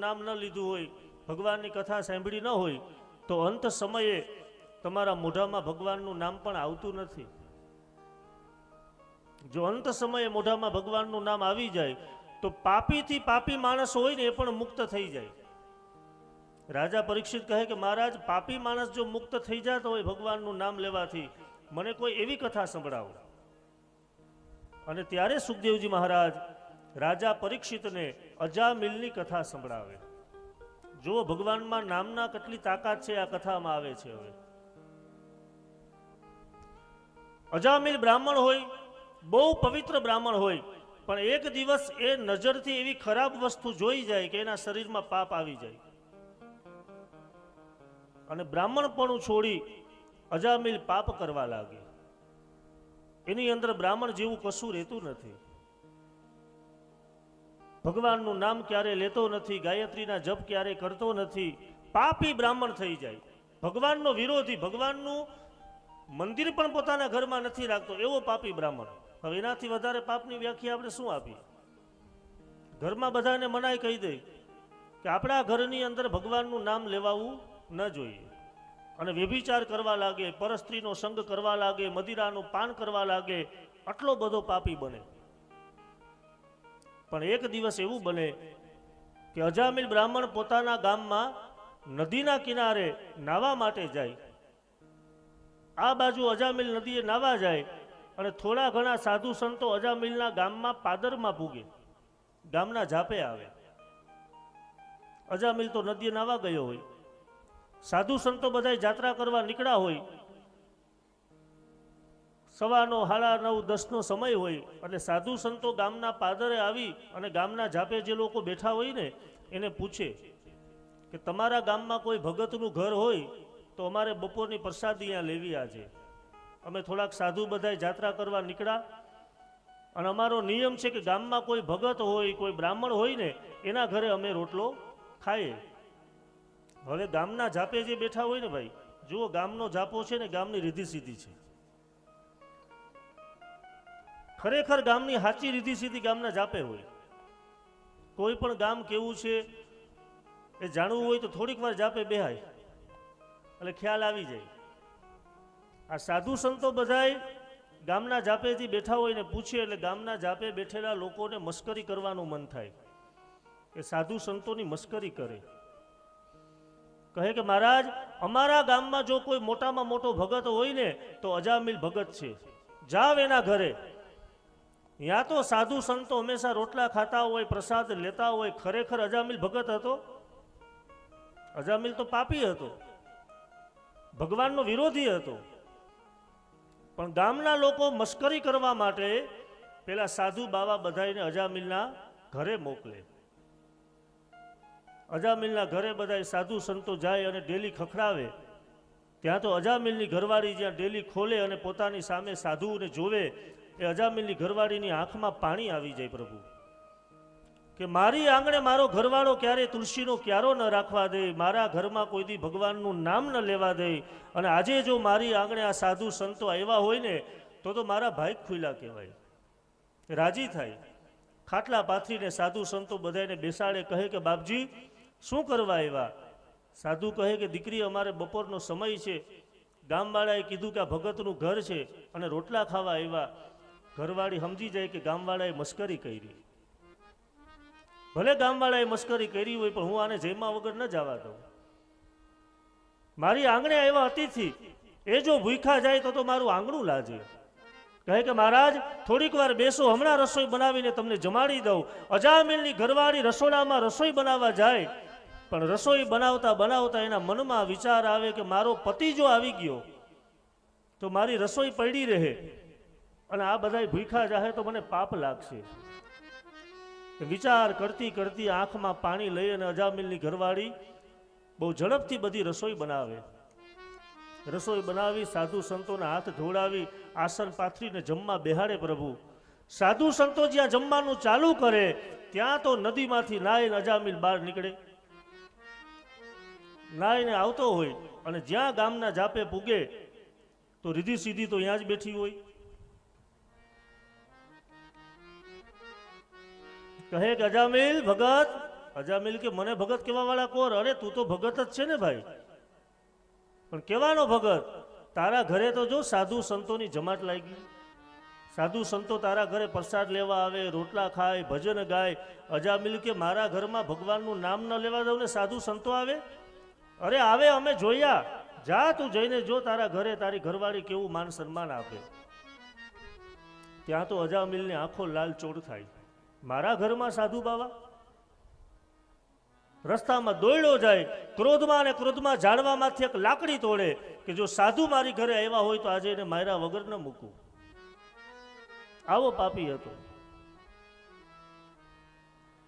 નામ ન લીધું હોય, ભગવાનની કથા સાંભળી ન હોય, તો અંત સમયે તમારા મોઢામાં ભગવાનનું નામ પણ આવતું નથી. જો અંત સમયે મોઢામાં ભગવાનનું નામ આવી જાય, તો પાપીથી પાપી માણસ હોય ને એ પણ મુક્ત થઈ જાય. રાજા પરીક્ષિત કહે કે, મહારાજ, પાપી માણસ જો મુક્ત થઈ જતો હોય ભગવાનનું નામ લેવાથી, મને કોઈ એવી કથા સંભળાવો. અને ત્યારે સુખદેવજી મહારાજ રાજા પરીક્ષિતને અજામિલની કથા સંભળાવે. જો ભગવાનમાં નામના કેટલી તાકાત છે આ કથામાં આવે છે હવે. અજામિલ બ્રાહ્મણ હોય, બહુ પવિત્ર બ્રાહ્મણ હોય, પણ એક દિવસ એ નજરથી એવી ખરાબ વસ્તુ જોઈ જાય કે એના શરીરમાં પાપ આવી જાય. અને બ્રાહ્મણપણું છોડી અજામિલ પાપ કરવા લાગે. એની અંદર બ્રાહ્મણ જેવું કશું રહેતું નથી. ભગવાનનું નામ ક્યારે લેતો નથી, ગાયત્રીના જપ ક્યારે કરતો નથી, પાપી બ્રાહ્મણ થઈ જાય. ભગવાનનો વિરોધી, ભગવાનનું મંદિર પણ પોતાના ઘરમાં નથી રાખતો, એવો પાપી બ્રાહ્મણ. હવે એનાથી વધારે પાપની વ્યાખ્યા આપણે શું આપી? ઘરમાં બધાને મનાઈ કહી દે કે આપણા ઘરની અંદર ભગવાનનું નામ લેવાવું ન જોઈએ. અને વ્યભિચાર કરવા લાગે, પરસ્ત્રીનો સંગ કરવા લાગે, મદિરાનું પાન કરવા લાગે, આટલો બધો પાપી બને. પણ એક દિવસ એવું બને કે અજામિલ બ્રાહ્મણ પોતાના ગામમાં નદીના કિનારે નાવા માટે જાય. આ બાજુ અજામિલ નદીએ નાવા જાય અને થોડા ઘણા સાધુ સંતો અજામિલના ગામમાં પાદરમાં ભૂગે ગામના જાપે આવે. અજામિલ તો નદીએ નાવા ગયો હોય. સાધુ સંતો બધા જાત્રા કરવા નીકળ્યા હોય સવારનો હાડા નવ, દસનો સમય હોય એટલે સાધુ સંતો ગામના પાદરે આવી અને ગામના જાપે જે લોકો બેઠા હોય ને, એને પૂછે કે તમારા ગામમાં કોઈ ભગતનું ઘર હોય તો અમારે બપોરની પ્રસાદી અહીંયા લેવી આજે. અમે થોડાક સાધુ બધા જાત્રા કરવા નીકળ્યા અને અમારો નિયમ છે કે ગામમાં કોઈ ભગત હોય, કોઈ બ્રાહ્મણ હોય ને, એના ઘરે અમે રોટલો ખાઈએ. હવે ગામના જાપે જે બેઠા હોય ને ભાઈ, જુઓ ગામનો જાપો છે ને ગામની રીધી સીધી છે. ખરેખર ગામની સાચી રીધી સીધી ગામના જાપે હોય. કોઈ પણ ગામ કેવું છે એ જાણવું હોય તો થોડીક વાર જાપે બેહાય. એટલે ખ્યાલ આવી જાય. આ સાધુ સંતો બધાય ગામના જાપેથી બેઠા હોય ને પૂછે એટલે ગામના જાપે બેઠેલા લોકોને મસ્કરી કરવાનું મન થાય. કે સાધુ સંતોની મસ્કરી કરે. કહે કે મહારાજ, અમારા ગામમાં જો કોઈ મોટામાં મોટો ભગત હોય ને તો અજામિલ ભગત છે. જાવ એના ઘરે. ત્યાં તો સાધુ સંતો હંમેશા રોટલા ખાતા હોય, પ્રસાદ લેતા હોય, ખરેખર અજામિલ ભગત હતો? અજામિલ તો પાપી હતો. ભગવાનનો વિરોધી હતો. પણ ગામના લોકો મશ્કરી કરવા માટે પેલા સાધુ બાવા બધાને અજામિલના ઘરે મોકલે. અજામિલના ઘરે બધા સાધુ સંતો જાય અને ડેલી ખખડાવે. ત્યાં તો અજામિલની ઘરવાળી જ્યાં ડેલી ખોલે અને પોતાની સામે સાધુને જોવે એ અજામિલી ઘરવાળીની આંખમાં પાણી આવી જાય પ્રભુ. કે મારી આંગણે મારો ઘરવાળો ક્યારે તુલસીનો ક્યારો ન રાખવા દે, મારા ઘરમાં કોઈ દી ભગવાનનું નામ ન લેવા દે, અને આજે જો મારી આંગણે આ સાધુ સંતો આવ્યા હોય ને, તો તો મારા ભાઈ ખુલ્લા કહેવાય. રાજી થાય. ખાટલા પાથરીને સાધુ સંતો બધાને બેસાડે, કહે કે બાપજી, શું કરવા આવ્યા? સાધુ કહે કે દીકરી, અમારે બપોરનો સમય છે. ગામવાળાએ કીધું કે આ ભગતનું ઘર છે અને રોટલા ખાવા આવ્યા. ઘરવાળી સમજી જાય કે ગામવાળાએ મસ્કરી કરી. ભલે ગામવાળાએ મસ્કરી કરી હોય, પણ હું આને જેમાં વગર ન જવા દઉં. મારી આંગણે આવ્યા અતિથિ, એ જો ભૂખ્યા જાય તો તો મારું આંગણું લાજે. કહે કે, મહારાજ, થોડીક વાર બેસો, હમણાં રસોઈ બનાવીને તમને જમાડી દઉં. અજામિલની ઘરવાળી રસોડામાં રસોઈ બનાવવા જાય, પણ રસોઈ બનાવતા બનાવતા એના મનમાં વિચાર આવે કે મારો પતિ જો આવી ગયો, તો મારી રસોઈ પડી રહે. અને આ બધા ભૂખા જાહે તો મને પાપ લાગશે. વિચાર કરતી કરતી આંખમાં પાણી લઈ અને અજામિલની ઘરવાળી બહુ ઝડપથી બધી રસોઈ બનાવે. રસોઈ બનાવી, સાધુ સંતોના હાથ ધોડાવી આસન પાથરીને જમવા બેહાડે પ્રભુ. સાધુ સંતો જ્યાં જમવાનું ચાલુ કરે, ત્યાં તો નદીમાંથી નાઈને અજામિલ બહાર નીકળે. નાઈને આવતો હોય અને જ્યાં ગામના જાપે પૂગે, તો રીધી સીધી તો ત્યાં જ બેઠી હોય. કહે કે, અજામિલ ભગત, અજામિલ કે, મને ભગત કેવા વાળા કોર? અરે, તું તો ભગત જ છે ને ભાઈ. પણ કેવાનો ભગત, તારા ઘરે તો જો સાધુ સંતોની જમાટ લાગી. સાધુ સંતો તારા ઘરે પ્રસાદ લેવા આવે, રોટલા ખાય, ભજન ગાય. અજામિલ કે, મારા ઘરમાં ભગવાનનું નામ ન લેવા દઉં ને સાધુ સંતો આવે? અરે, આવે, અમે જોયા. જા તું જઈને જો તારા ઘરે તારી ઘરવાળી કેવું માન સન્માન આપે. ત્યાં તો અજામિલની આંખો લાલ ચોડ થાય. મારા ઘરમાં સાધુ બાવા? રસ્તામાં દોડ્યો જાય, ક્રોધમાં અને ક્રોધમાં ઝાડવામાંથી એક લાકડી તોડે કે જો સાધુ મારી ઘરે આવ્યા હોય તો આજે એને માયરા વગર ન મૂકું. આવો પાપી હતો.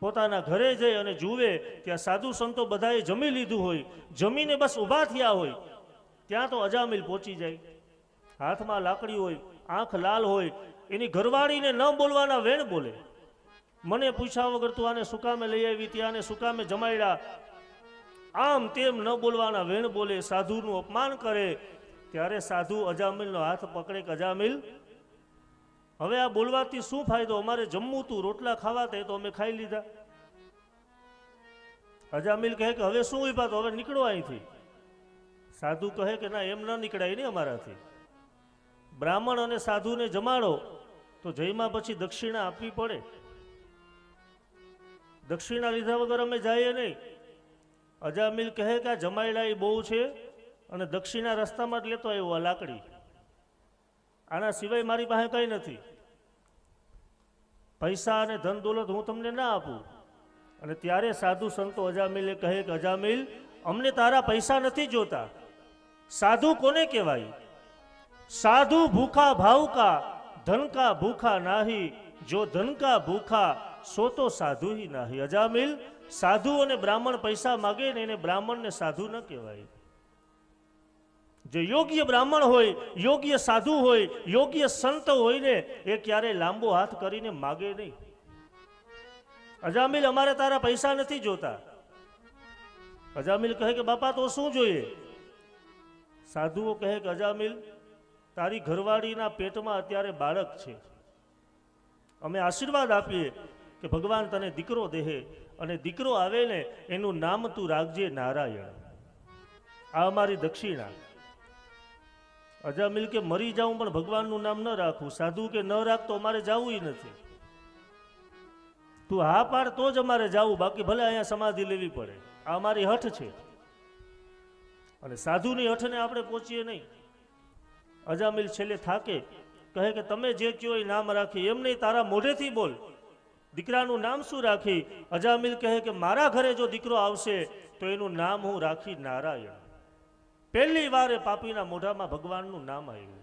પોતાના ઘરે જઈ અને જુએ ત્યાં સાધુ સંતો બધાએ જમી લીધું હોય, જમીને બસ ઊભા થયા હોય. ત્યાં તો અજામિલ પહોંચી જાય. હાથમાં લાકડી હોય, આંખ લાલ હોય, એની ઘરવાળીને ન બોલવાના વેણ બોલે. મને પૂછ્યા વગર તું આને સુકામે લઈ આવી, ત્યાં આને સુકામે જમાડ્યા? આમ તેમ ન બોલવાના વેણ બોલે, સાધુનું અપમાન કરે. ત્યારે સાધુ અજામિલનો હાથ પકડે કે, અજામિલ, હવે આ બોલવાથી શું ફાયદો? અમારે જમવું તું, રોટલા ખાવા તે તો અમે ખાઈ લીધા. અજામિલ કહે કે, હવે શું ઊભા તો? હવે નીકળો અહીંથી. સાધુ કહે કે, ના, એમ ન નીકળાય ને અમારાથી. બ્રાહ્મણ અને સાધુને જમાડો, તો જયમાં પછી દક્ષિણા આપવી પડે. દક્ષિણા લીધા વગર અમે જઈએ નહીં. અજામિલ કહે કે આ જમાયડા એ બહુ છે અને દક્ષિણા રસ્તામાં જ લેતો આવ્યો આ લાકડી. આના સિવાય મારી પાસે કંઈ નથી. પૈસા અને ધન દોલત હું તમને ના આપું. અને ત્યારે સાધુ સંતો અજામિલે કહે કે અજામિલ અમને તારા પૈસા નથી જોતા. સાધુ કોને કહેવાય? સાધુ ભૂખા ભાવકા ધનકા ભૂખા નાહી, જો ધનકા ભૂખા સો તો સાધુ હિ નાહી. અજામિલ સાધુ અને બ્રાહ્મણ પૈસા માગે ને એને બ્રાહ્મણને સાધુ ન કહેવાય. જે યોગ્ય બ્રાહ્મણ હોય, યોગ્ય સાધુ હોય, યોગ્ય સંત હોય ને, એ ક્યારેય લાંબો હાથ કરીને માગે નહીં. અજામિલ અમારે તારા પૈસા નથી જોતા. અજામિલ કહે કે, બાપા, તો શું જોઈએ? સાધુઓ કહે કે, અજામિલ, તારી ઘરવાળીના પેટમાં અત્યારે બાળક છે. અમે આશીર્વાદ આપીએ કે ભગવાન તને દીકરો દેહે અને દીકરો આવે ને એનું નામ તું રાખજે નારાયણ. આ અમારી દક્ષિણા. અજામિલ કે મરી જાઉં પણ ભગવાનનું નામ ન રાખવું સાધુ કે ન રાખ તો અમારે જવું નથી. તું હા પાડ તો જ અમારે જવું. બાકી ભલે અહીંયા સમાધિ લેવી પડે. આ અમારી હઠ છે. અને સાધુની હઠને આપણે પહોંચીએ નહીં. અજામિલ છેલ્લે થાકે. કહે કે તમે જે કયો એ નામ રાખી. એમ નહીં તારા મોઢેથી બોલ. દીકરાનું નામ શું રાખી? અજામિલ કહે કે, મારા ઘરે જો દીકરો આવશે, તો એનું નામ હું રાખી નારાયણ. પહેલી વારે પાપીના મોઢામાં ભગવાનનું નામ આવ્યું.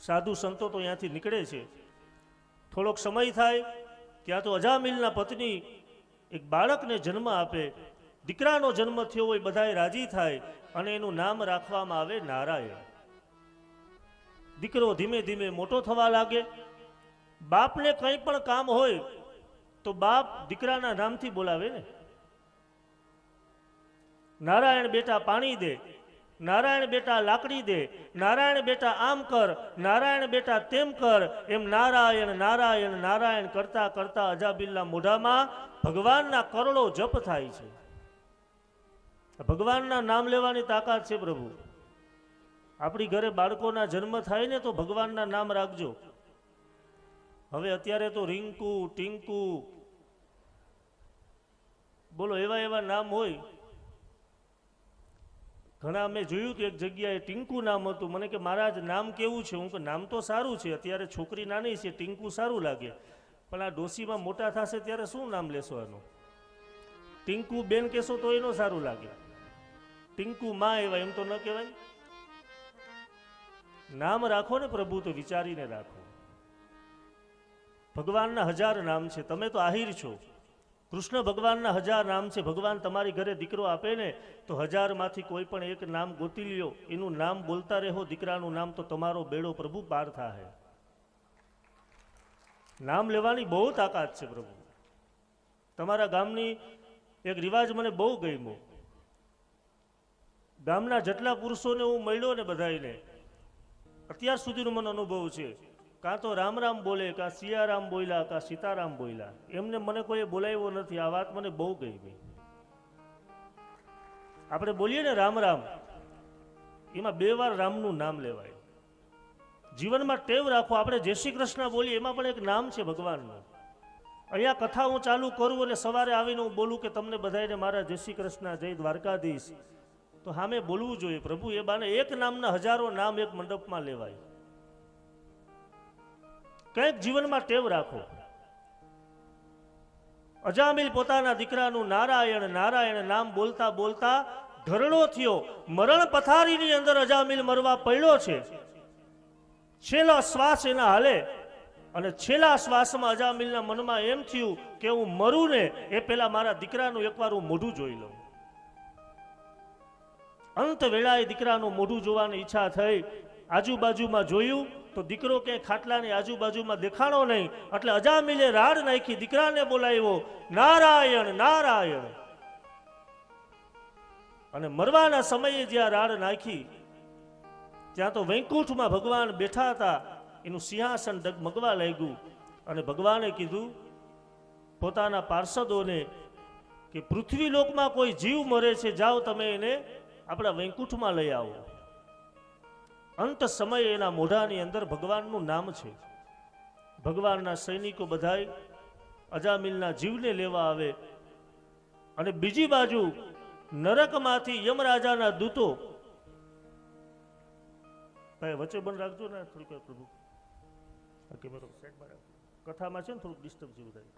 સાધુ સંતો તો અહીંયાથી નીકળે છે. થોડોક સમય થાય, ત્યાં તો અજામિલના પત્ની એક બાળકને જન્મ આપે. દીકરાનો જન્મ થયો હોય બધાએ રાજી થાય અને એનું નામ રાખવામાં આવે નારાયણ. દીકરો ધીમે ધીમે મોટો થવા લાગે બાપને કંઈ પણ કામ હોય તો બાપ દીકરાના નામથી બોલાવે ને. નારાયણ બેટા પાણી દે, નારાયણ બેટા લાકડી દે, નારાયણ બેટા આમ કર, નારાયણ બેટા તેમ કર, એમ નારાયણ નારાયણ નારાયણ કરતા કરતા અજાબિલના મોઢામાં ભગવાનના કરોડો જપ થાય છે. ભગવાનના નામ લેવાની તાકાત છે પ્રભુ. આપણી ઘરે બાળકોના જન્મ થાય ને તો ભગવાનના નામ રાખજો. હવે અત્યારે તો રિંકુ, ટિંકુ, બોલો એવા એવા નામ હોય. ઘણા મેં જોયું કે એક જગ્યાએ ટિંકુ નામ હતું. મને કે મહારાજ નામ કેવું છે? હું કે નામ તો સારું છે. અત્યારે છોકરી નાની છે, ટિંકુ સારું લાગે. પણ આ ડોસીમાં મોટા થશે ત્યારે શું નામ લેશો એનું ટિંકુ બેન કહેશો તો એનો સારું લાગે. ટિંકુ માં એવા એમ તો ન કહેવાય. નામ રાખો ને પ્રભુ તો વિચારીને રાખો. ભગવાનના હજાર નામ છે. તમે તો આહિર છો. કૃષ્ણ ભગવાનના હજાર નામ છે. ભગવાન તમારી ઘરે દીકરો આપે ને, તો હજારમાંથી કોઈ પણ એક નામ ગોતી લ્યો. એનું નામ બોલતા રહો. દીકરાનું નામ તો તમારો બેડો પ્રભુ પાર થાય નામ લેવાની બહુ તાકાત છે પ્રભુ. તમારા ગામની એક રિવાજ મને બહુ ગમ્યો. ગામના જેટલા પુરુષોને હું મળ્યો ને બધાને અત્યાર સુધીનો મને અનુભવ છે. કાં તો રામ રામ બોલે, કાં સિયારામ બોલ્યા, કાં સીતારામ બોલ્યા. એમને મને કોઈએ બોલાવ્યો નથી. આ વાત મને બહુ ગઈ ગઈ આપણે બોલીએ ને રામ રામ, એમાં બે વાર રામનું નામ લેવાય. જીવનમાં ટેવ રાખો. આપણે જય શ્રી કૃષ્ણ બોલીએ, એમાં પણ એક નામ છે ભગવાનનું. અહીંયા કથા હું ચાલુ કરું અને સવારે આવીને હું બોલું કે તમને બધાને મારા જય શ્રી કૃષ્ણ, જય દ્વારકાધીશ. તો સામે બોલવું જોઈએ. પ્રભુ, એ બાને એક નામના હજારો નામ એક મંડપમાં લેવાય. કંઈક જીવનમાં ટેવ રાખો. અજામિલ પોતાના દીકરાનું નારાયણ નારાયણ નામ બોલતા બોલતા ધરણો થયો. મરણ પથારીની અંદર અજામિલ મરવા પડ્યો છે. છેલ્લો શ્વાસ એના હાલે. અને છેલ્લા શ્વાસમાં અજામિલના મનમાં એમ થયું કે હું મરું ને એ પેલા મારા દીકરાનું એકવાર હું મોઢું જોઈ લઉં. અંત વેળાએ દીકરાનું મોઢું જોવાની ઈચ્છા થઈ. આજુબાજુમાં જોયું તો દીકરો ક્યાંય ખાટલાની આજુબાજુમાં દેખાણો નહીં, એટલે અજામિલે રાડ નાખી દીકરાને બોલાવ્યો, નારાયણ નારાયણ. અને મરવાના સમયે જ્યાં રાડ નાખી, ત્યાં તો વૈકુંઠમાં ભગવાન બેઠા હતા, એનું સિંહાસન ડગમગવા લાગ્યું. અને ભગવાને કીધું, પોતાના પાર્ષદોને કે પૃથ્વી લોકમાં કોઈ જીવ મરે છે, જાઓ તમે એને આપણા વૈકુંઠમાં લઈ આવો. અંત સમયે એના મોઢાની અંદર ભગવાનનું નામ છે. ભગવાનના સૈનિકો બધાય અજામિલના જીવને લેવા આવે અને બીજી બાજુ નરકમાંથી યમરાજાના દૂતો ભાઈ, વચ્ચે બંધ રાખજો ને થોડીક પ્રભુ. કેમેરો સાઈડમાં કથામાં છે ને થોડુંક ડિસ્ટર્બ જેવું થાય.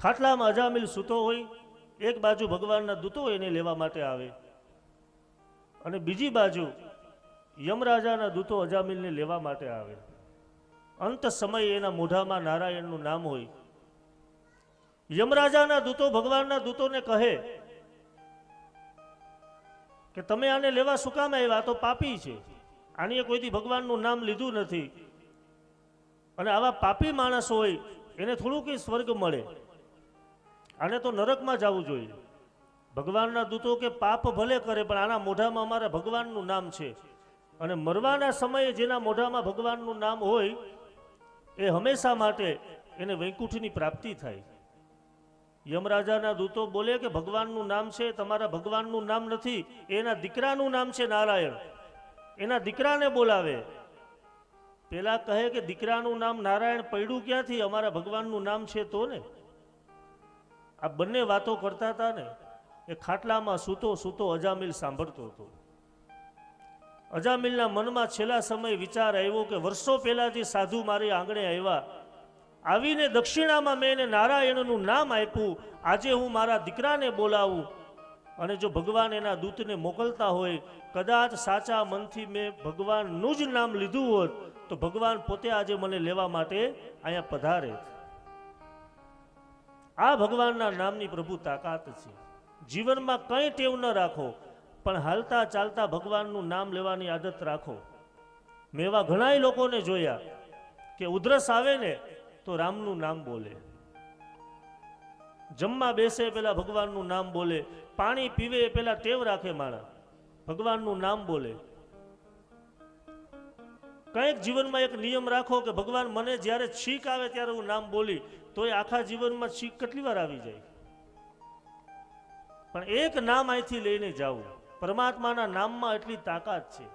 ખાટલામાં અજામિલ સૂતો હોય એક બાજુ ભગવાનના દૂતો એને લેવા માટે આવે અને બીજી બાજુ યમરાજાના દૂતો અજામિલને લેવા માટે આવે. અંત સમયે એના મોઢામાં નારાયણનું નામ હોય. યમરાજાના દૂતો ભગવાનના દૂતોને કહે કે તમે આને લેવા શું કામ આવ્યા? તો પાપી છે. આણીએ કોઈથી ભગવાનનું નામ લીધું નથી. અને આવા પાપી માણસ હોય એને થોડું કંઈ સ્વર્ગ મળે. આને તો નરકમાં જવું જોઈએ. ભગવાનના દૂતો કે પાપ ભલે કરે, પણ આના મોઢામાં અમારા ભગવાનનું નામ છે. અને મરવાના સમયે જેના મોઢામાં ભગવાનનું નામ હોય, એ હંમેશા માટે એને વૈકુંઠની પ્રાપ્તિ થાય. યમરાજાના દૂતો બોલે કે ભગવાનનું નામ છે, તમારા ભગવાનનું નામ નથી, એના દીકરાનું નામ છે નારાયણ. એના દીકરાને બોલાવે. પેલા કહે કે, દીકરાનું નામ નારાયણ પડ્યું ક્યાંથી? અમારા ભગવાનનું નામ છે તો ને. આ બંને વાતો કરતા હતા ને, એ ખાટલામાં સૂતો સૂતો અજામિલ સાંભળતો હતો. અજામિલના મનમાં છેલ્લા સમય વિચાર આવ્યો કે વર્ષો પહેલા સાધુ મારી આંગણે આવ્યા. આવીને દક્ષિણામાં મેં એને નારાયણનું નામ આપ્યું. આજે હું મારા દીકરાને બોલાવું. અને જો ભગવાન એના દૂતને મોકલતા હોય, કદાચ સાચા મનથી મેં ભગવાનનું જ નામ લીધું હોત, તો ભગવાન પોતે આજે મને લેવા માટે અહીંયા પધારે આ ભગવાનના નામની પ્રભુ તાકાત છે. જીવનમાં કંઈ ટેવ ન રાખો, પણ હાલતા ચાલતા ભગવાનનું નામ લેવાની આદત રાખો. મેં એવા ઘણાય લોકોને જોયા કે ઉધરસ આવે ને તો રામનું નામ બોલે. જમવા બેસે પેલા ભગવાનનું નામ બોલે, પાણી પીવે એ પેલા ટેવ રાખે માણા. ભગવાનનું નામ બોલે. કંઈક જીવનમાં એક નિયમ રાખો કે ભગવાન મને જ્યારે છીક આવે ત્યારે હું નામ બોલી તો એ આખા જીવનમાં છીક કેટલી વાર આવી જાય? પણ એક નામ અહીંથી લઈને જાવું પરમાત્માના નામમાં એટલી તાકાત છે.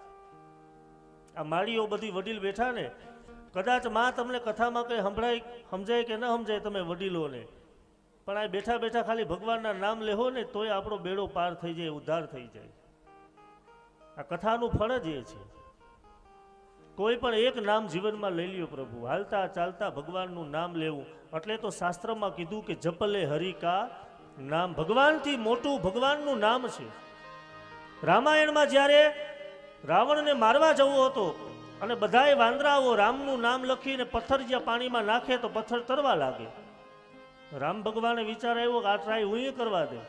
આ માળીઓ બધી વડીલ બેઠા ને, કદાચમાં તમને કથામાં કંઈ સંભળાય, સમજાય કે ન સમજાય તમે વડીલોને, પણ આ બેઠા બેઠા ખાલી ભગવાનના નામ લેહો ને તોય આપણો બેડો પાર થઈ જાય, ઉદ્ધાર થઈ જાય. આ કથાનું ફળ જ એ છે. કોઈ પણ એક નામ જીવનમાં લઈ લ્યો પ્રભુ. હાલતા ચાલતા ભગવાનનું નામ લેવું. એટલે તો શાસ્ત્રમાં કીધું કે જપલે હરિકા નામ. ભગવાનથી મોટું ભગવાનનું નામ છે. રામાયણમાં જ્યારે રાવણને મારવા જવો હતો અને બધાએ વાંદરાઓ રામનું નામ લખીને પથ્થર જ્યાં પાણીમાં નાખે તો પથ્થર તરવા લાગે. રામ ભગવાને વિચાર આવ્યો કે આ ટ્રાય હું કરવા દે.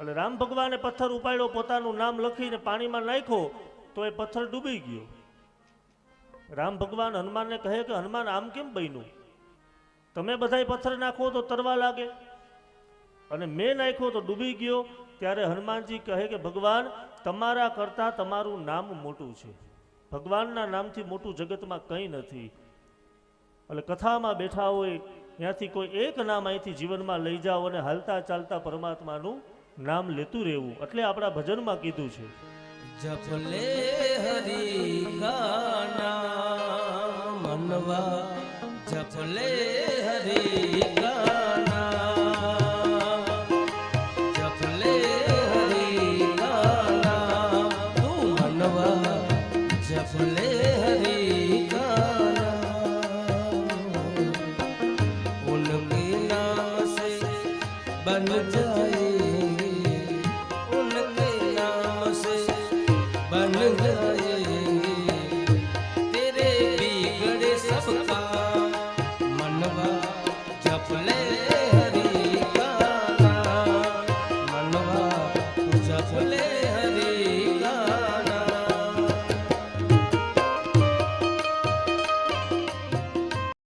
એટલે રામ ભગવાને પથ્થર ઉપાડ્યો, પોતાનું નામ લખીને પાણીમાં નાખ્યો, તો એ પથ્થર ડૂબી ગયો. રામ ભગવાન હનુમાનને કહે કે, હનુમાન, આમ કેમ બન્યું? તમે બધાય પથ્થર નાખો તો તરવા લાગે. અને મેં નાખ્યો તો ડૂબી ગયો. ત્યારે હનુમાનજી કહે કે, ભગવાન, તમારા કરતાં તમારું નામ મોટું છે. ભગવાનના નામથી મોટું જગતમાં કંઈ નથી. એટલે કથામાં બેઠા હોય, ત્યાંથી કોઈ એક નામ અહીંથી જીવનમાં લઈ જાઓ અને હાલતા ચાલતા પરમાત્માનું નામ લેતું રહેવું. એટલે આપણા ભજનમાં કીધું છે. જપલે હરી ગાના. બોલવા જપલે હરી જપલે હરી તું મનવા જપલે હરી ઉનકે નામ સે બન જાય